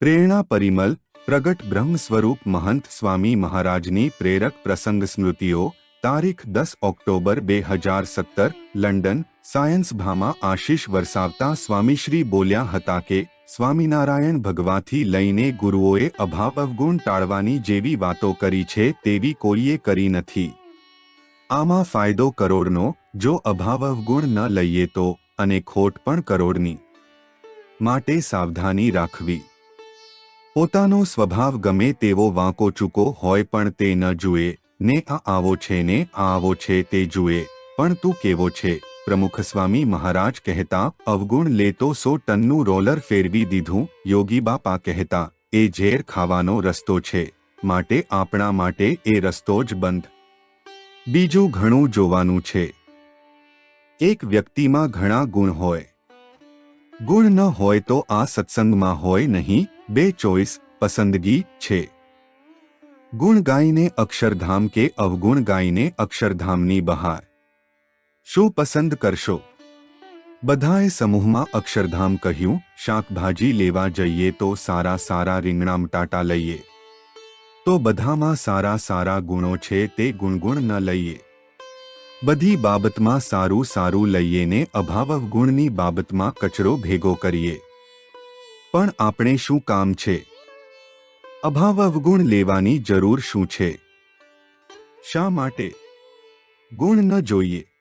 પ્રેરણા પરિમલ, પ્રગટ બ્રહ્મ સ્વરૂપ મહંત સ્વામી મહારાજની પ્રેરક પ્રસંગ સ્મૃતિઓ, તારીખ દસ ઓક્ટોબર બે હજાર સત્તર, લંડન, સાયન્સ ભામાં આશીષ વરસાવતા સ્વામીશ્રી બોલ્યા હતા કે, સ્વામિનારાયણ ભગવાથી લઈને ગુરુઓએ અભાવ અવગુણ ટાળવાની જેવી વાતો કરી છે તેવી કોઈએ કરી નથી. આમાં ફાયદો કરોડનો, જો અભાવ અવગુણ ન લઈએ તો, અને ખોટ પણ કરોડની. માટે સાવધાની રાખવી. પોતાનો સ્વભાવ ગમે તેવો વાંકો ચૂકો હોય પણ તે ન જુએ, ને આ આવો છે ને આ આવો છે તે જુએ, પણ તું કેવો છે? પ્રમુખ સ્વામી મહારાજ કહેતા, અવગુણ લેતો સો ટનનું રોલર ફેરવી દીધું, યોગી બાપા કહેતા, એ ઝેર ખાવાનો રસ્તો છે, માટે આપણા માટે એ રસ્તો જ બંધ. બીજું ઘણું જોવાનું છે. એક વ્યક્તિમાં ઘણા ગુણ હોય. ગુણ ન હોય તો આ સત્સંગમાં હોય નહીં બે ચોઈસ પસંદગી છે ગુણ ગાઈને અક્ષરધામ કે અવગુણ ગાઈને અક્ષરધામની બહાર શું પસંદ કરશો બધાએ સમૂહમાં અક્ષરધામ કહ્યું શાકભાજી લેવા જઈએ તો સારા સારા રીંગણા બટાટા લઈએ તો બધામાં સારા સારા ગુણો છે તે ગુણગુણ ન લઈએ બધી બાબતમાં સારું સારું લઈએ ને અભાવ અવગુણની બાબતમાં કચરો ભેગો કરીએ પણ આપણે શું કામ છે? અભાવ અવગુણ લેવાની જરૂર શું છે? શા માટે? ગુણ ન જોઈએ.